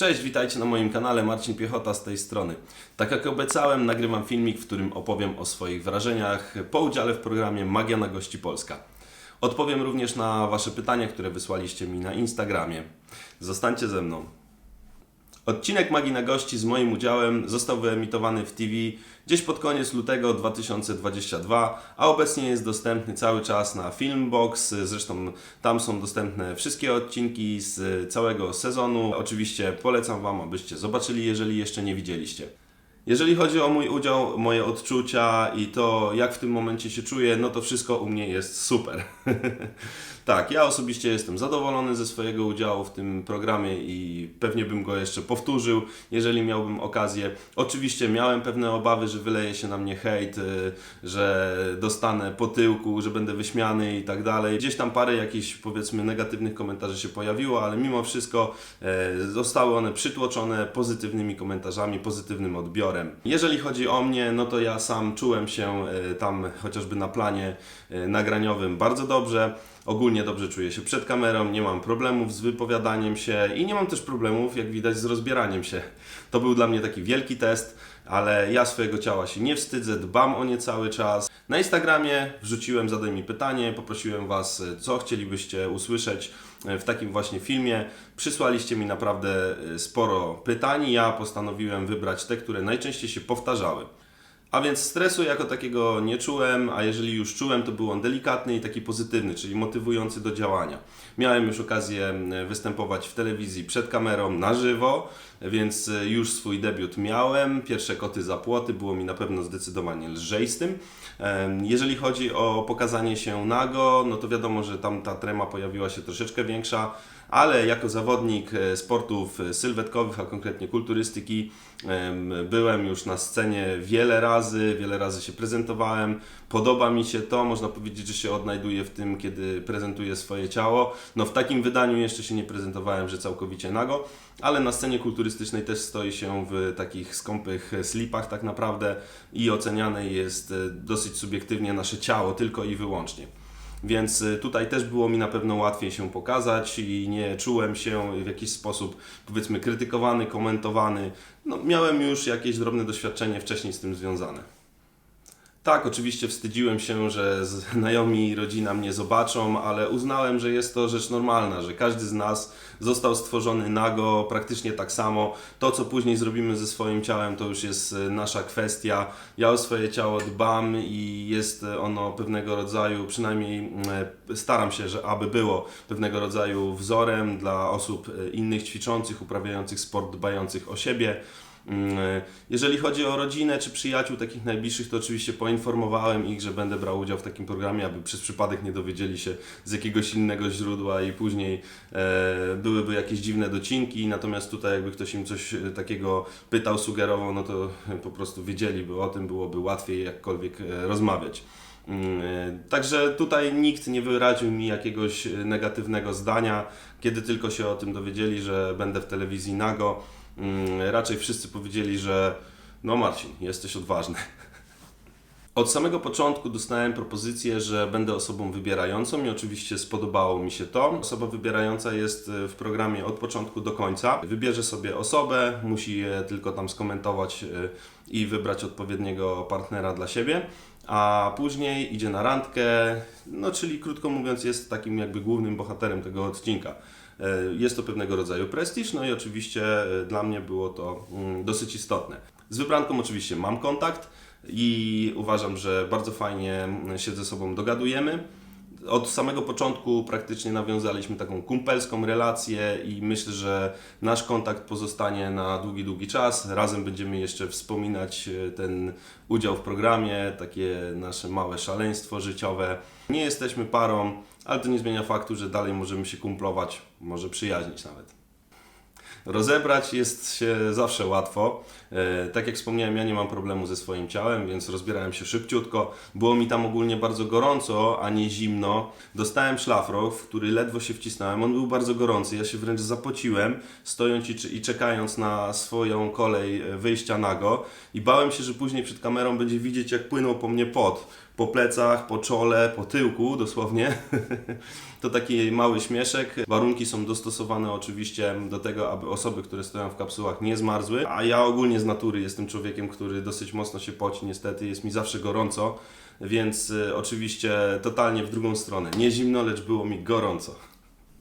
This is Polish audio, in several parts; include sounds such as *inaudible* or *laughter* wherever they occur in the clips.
Cześć, witajcie na moim kanale, Marcin Piechota z tej strony. Tak jak obiecałem, nagrywam filmik, w którym opowiem o swoich wrażeniach po udziale w programie Magia na Gości Polska. Odpowiem również na Wasze pytania, które wysłaliście mi na Instagramie. Zostańcie ze mną. Odcinek Magii na Gości z moim udziałem został wyemitowany w TV gdzieś pod koniec lutego 2022, a obecnie jest dostępny cały czas na Filmbox. Zresztą tam są dostępne wszystkie odcinki z całego sezonu. Oczywiście polecam Wam, abyście zobaczyli, jeżeli jeszcze nie widzieliście. Jeżeli chodzi o mój udział, moje odczucia i to, jak w tym momencie się czuję, no to wszystko u mnie jest super. *laughs* tak, ja osobiście jestem zadowolony ze swojego udziału w tym programie i pewnie bym go jeszcze powtórzył, jeżeli miałbym okazję. Oczywiście miałem pewne obawy, że wyleje się na mnie hejt, y, że dostanę po tyłku, że będę wyśmiany i tak dalej. Gdzieś tam parę jakichś powiedzmy negatywnych komentarzy się pojawiło, ale mimo wszystko e, zostały one przytłoczone pozytywnymi komentarzami, pozytywnym odbiorem. Jeżeli chodzi o mnie, no to ja sam czułem się e, tam chociażby na planie e, nagraniowym bardzo dobrze. Ogólnie dobrze czuję się przed kamerą, nie mam problemów z wypowiadaniem się i nie mam też problemów, jak widać, z rozbieraniem się. To był dla mnie taki wielki test, ale ja swojego ciała się nie wstydzę, dbam o nie cały czas. Na Instagramie wrzuciłem, zadaj mi pytanie, poprosiłem Was, co chcielibyście usłyszeć w takim właśnie filmie. Przysłaliście mi naprawdę e, sporo pytań, ja postanowiłem wybrać te, które najczęściej się powtarzały. A więc stresu jako takiego nie czułem, a jeżeli już czułem, to był on delikatny i taki pozytywny, czyli motywujący do działania. Miałem już okazję występować w telewizji przed kamerą na żywo, więc e, już swój debiut miałem. Pierwsze koty za płoty było mi na pewno zdecydowanie lżej z tym. Jeżeli chodzi o pokazanie się nago, no to wiadomo, że tam ta trema pojawiła się troszeczkę większa, ale jako zawodnik e, sportów e, sylwetkowych, a konkretnie kulturystyki, em, byłem już na scenie wiele razy, wiele razy się prezentowałem. Podoba mi się to, można powiedzieć, że się odnajduję w tym, kiedy prezentuję swoje ciało. No w takim wydaniu jeszcze się nie prezentowałem, że całkowicie nago, ale na scenie kulturystycznej też stoi się w takich skąpych slipach tak naprawdę i oceniane jest e, dosyć subiektywnie nasze ciało tylko i wyłącznie. Więc y, tutaj też było mi na pewno łatwiej się pokazać i nie czułem się w jakiś sposób, powiedzmy, krytykowany, komentowany. No, miałem już jakieś drobne doświadczenie wcześniej z tym związane. Tak, oczywiście wstydziłem się, że znajomi i rodzina mnie zobaczą, ale uznałem, że jest to rzecz normalna, że każdy z nas został stworzony nago, praktycznie tak samo. To, co później zrobimy ze swoim ciałem, to już jest e, nasza kwestia. Ja o swoje ciało dbam i jest ono pewnego rodzaju, przynajmniej e, staram się, że aby było pewnego rodzaju wzorem dla osób e, innych ćwiczących, uprawiających sport, dbających o siebie. Mm, Jeżeli chodzi o rodzinę czy przyjaciół takich najbliższych, to oczywiście poinformowałem ich, że będę brał udział w takim programie, aby przez przypadek nie dowiedzieli się z jakiegoś innego źródła i później e, byłyby jakieś dziwne docinki. Natomiast tutaj, jakby ktoś im coś e, takiego pytał, sugerował, no to *laughs* po prostu wiedzieliby o tym, byłoby łatwiej jakkolwiek e, rozmawiać. Mm, e, Także tutaj nikt nie wyraził mi jakiegoś e, negatywnego zdania, kiedy tylko się o tym dowiedzieli, że będę w telewizji nago. Mm, Raczej wszyscy powiedzieli, że no Marcin, jesteś odważny. Od samego początku dostałem propozycję, że będę osobą wybierającą i oczywiście spodobało mi się to. Osoba wybierająca jest e, w programie od początku do końca. Wybierze sobie osobę, musi je tylko tam skomentować e, i wybrać odpowiedniego partnera dla siebie, a później idzie na randkę, no czyli krótko mówiąc jest takim jakby głównym bohaterem tego odcinka. E, Jest to pewnego rodzaju prestiż, no i oczywiście e, dla mnie było to mm, dosyć istotne. Z wybranką oczywiście mam kontakt i uważam, że bardzo fajnie mm, się ze sobą dogadujemy. Od samego początku praktycznie nawiązaliśmy taką kumpelską relację i myślę, że nasz kontakt pozostanie na długi, długi czas. Razem będziemy jeszcze wspominać e, ten udział w programie, takie nasze małe szaleństwo życiowe. Nie jesteśmy parą, ale to nie zmienia faktu, że dalej możemy się kumplować, może przyjaźnić nawet. Rozebrać jest się zawsze łatwo. E, Tak jak wspomniałem, ja nie mam problemu ze swoim ciałem, więc rozbierałem się szybciutko. Było mi tam ogólnie bardzo gorąco, a nie zimno. Dostałem szlafrok, w który ledwo się wcisnąłem. On był bardzo gorący, ja się wręcz zapociłem, stojąc i, czekając na swoją kolej e, wyjścia nago. I bałem się, że później przed kamerą będzie widzieć, jak płynął po mnie pot po plecach, po czole, po tyłku dosłownie. *laughs* To taki mały śmieszek. Warunki są dostosowane oczywiście do tego, aby osoby, które stoją w kapsułach nie zmarzły. A ja ogólnie z natury jestem człowiekiem, który dosyć mocno się poci, niestety jest mi zawsze gorąco, więc y, oczywiście totalnie w drugą stronę. Nie zimno, lecz było mi gorąco.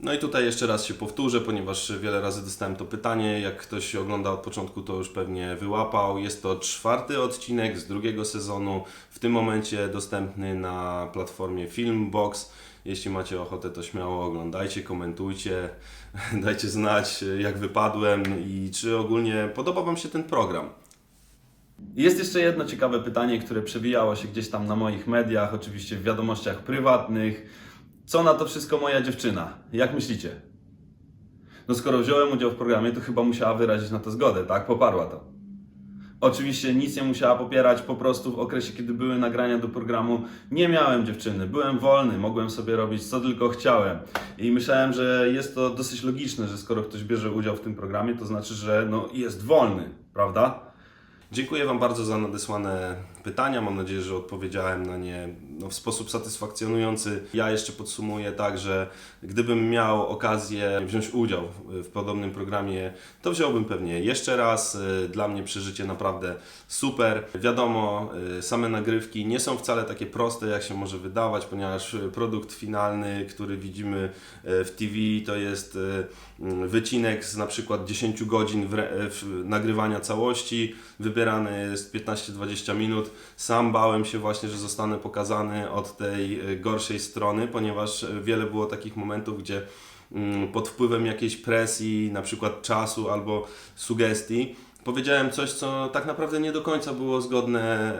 No i tutaj jeszcze raz się powtórzę, ponieważ wiele razy dostałem to pytanie. Jak ktoś ogląda od początku, to już pewnie wyłapał. Jest to czwarty odcinek z drugiego sezonu. W tym momencie dostępny na platformie Filmbox. Jeśli macie ochotę, to śmiało oglądajcie, komentujcie, *laughs* dajcie znać, jak wypadłem i czy ogólnie podoba Wam się ten program. Jest jeszcze jedno ciekawe pytanie, które przewijało się gdzieś tam na moich mediach, oczywiście w wiadomościach prywatnych. Co na to wszystko moja dziewczyna? Jak myślicie? No skoro wziąłem udział w programie, to chyba musiała wyrazić na to zgodę, tak? Poparła to. Oczywiście nic nie musiała popierać, po prostu w okresie, kiedy były nagrania do programu, nie miałem dziewczyny, byłem wolny, mogłem sobie robić co tylko chciałem. I myślałem, że jest to dosyć logiczne, że skoro ktoś bierze udział w tym programie, to znaczy, że no, jest wolny, prawda? Dziękuję Wam bardzo za nadesłane pytania. Mam nadzieję, że odpowiedziałem na nie no, w sposób satysfakcjonujący. Ja jeszcze podsumuję tak, że gdybym miał okazję wziąć udział w, podobnym programie, to wziąłbym pewnie jeszcze raz. Y, Dla mnie przeżycie naprawdę super. Wiadomo, y, same nagrywki nie są wcale takie proste, jak się może wydawać, ponieważ y, produkt finalny, który widzimy w TV, to jest mm, wycinek z na przykład 10 godzin nagrywania całości. Wybierane jest 15-20 minut. Sam bałem się właśnie, że zostanę pokazany od tej y, gorszej strony, ponieważ y, wiele było takich momentów, gdzie mm, pod wpływem jakiejś presji, na przykład czasu albo sugestii, powiedziałem coś, co tak naprawdę nie do końca było zgodne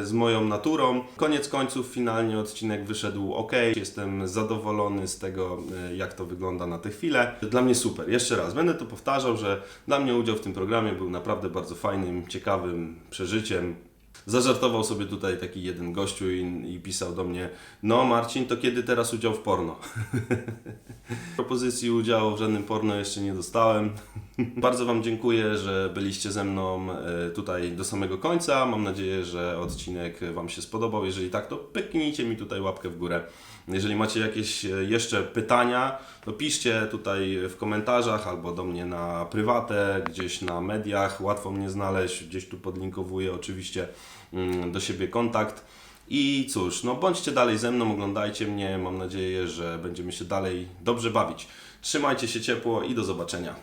e, z moją naturą. Koniec końców, finalnie odcinek wyszedł ok. Jestem zadowolony z tego, e, jak to wygląda na tę chwilę. Dla mnie super. Jeszcze raz, będę to powtarzał, że dla mnie udział w tym programie był naprawdę bardzo fajnym, ciekawym przeżyciem. Zażartował sobie tutaj taki jeden gościu i, i pisał do mnie: No, Marcin, to kiedy teraz udział w porno? *laughs* Propozycji udziału w żadnym porno jeszcze nie dostałem. *laughs* Bardzo Wam dziękuję, że byliście ze mną e, tutaj do samego końca. Mam nadzieję, że odcinek Wam się spodobał. Jeżeli tak, to pyknijcie mi tutaj łapkę w górę. Jeżeli macie jakieś e, jeszcze pytania, to piszcie tutaj w komentarzach albo do mnie na prywatę, gdzieś na mediach. Łatwo mnie znaleźć. Gdzieś tu podlinkowuję oczywiście do siebie kontakt. I cóż, no bądźcie dalej ze mną, oglądajcie mnie. Mam nadzieję, że będziemy się dalej dobrze bawić. Trzymajcie się ciepło i do zobaczenia.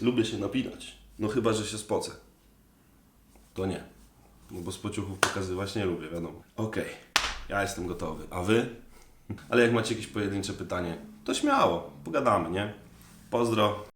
Lubię się napinać. No chyba, że się spocę. To nie. No bo z pociuchów pokazywać nie lubię, wiadomo. Okej, ja jestem gotowy. A wy? *laughs* Ale jak macie jakieś pojedyncze pytanie, to śmiało, pogadamy, nie? Pozdro.